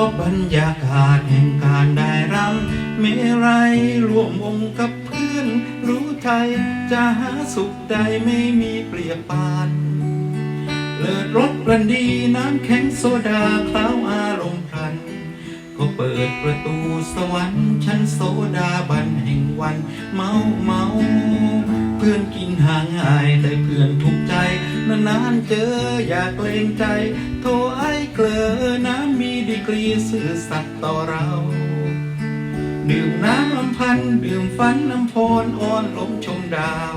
อบบรรยากาศแห่งการได้รำเมรัยร่วมวงกับเพื่อน รู้ใจจะหาสุขใดไม่มีเปรียบปานเลิศรสรันดีน้ำแข็งโซดาคล้าวอารมณ์พลัน ก็เปิดประตูสวรรค์ชั้นโซดาบั นานเจออยากเกรงใจ โทรไอ้เกลอน้ำมีดีกรีสื่อสัตย์ต่อเรา ดื่มน้ำลำพันดื่มฝันน้ำพรอ่อนลมชมดาว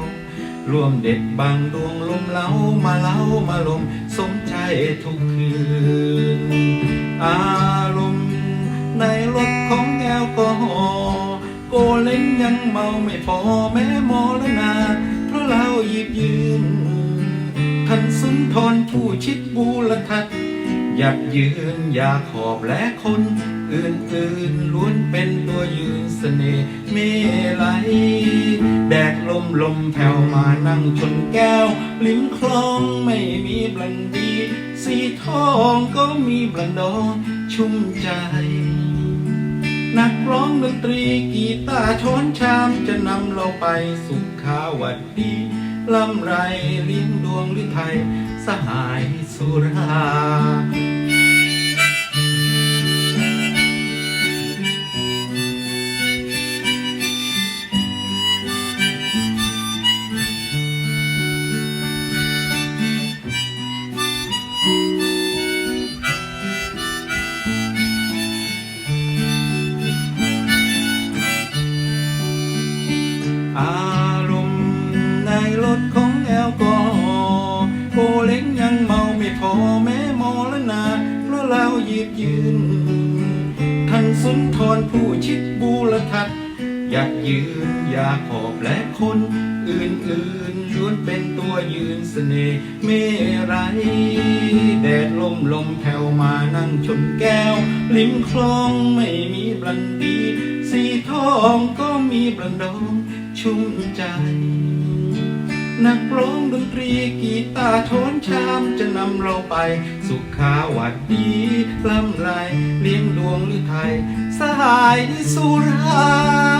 ร่วมเด็ดบางดวงลมเล้ามาเล้ามาลมสมใจทุกคืน อารมณ์ในรถของแอลกอฮอล์โกเล้งยังเมาไม่พอแม้มอละนาเพราะเราหยิบยืน ทันสุนทรผู้ชิดบูรทัศน์หยัดยืนอยาขอบและคน อื่นๆล้วนเป็นตัวยืนเสน่ห์เมลัยแดดลมลมแผ่วมานั่งชนแก้ว ลิ้มคลองไม่มีบลันดี สีทองก็มีบลันดองชุ่มใจ นักร้องดนตรีกีตาร์ช้อนชามจะนำเราไปสุขาวดี ลำไรเลี้ยงดวงหรือไทยสหายสุราอา รถของแอลกอฮอล์โกเล้งยังเมาไม่พอแม้มอละนาเพราะเราหยิบยืนท่านสุนทรผู้ชิดบูรทัศอยากยืนอยากขอบและคนอื่นๆล้วนเป็นตัวยืนเสน่ห์เมรัยแดดลมลมแผ่วมานั่งชนแก้ว ลิ้มคลองไม่มีบลันดี สีทองก็มีบลันดองชุ่มใจ นักร้องดนตรีกีตาร์โทนชามจะนำเราไป สุขาวัดดีลำไรเลี้ยงดวงหรือไทย สหายสุรา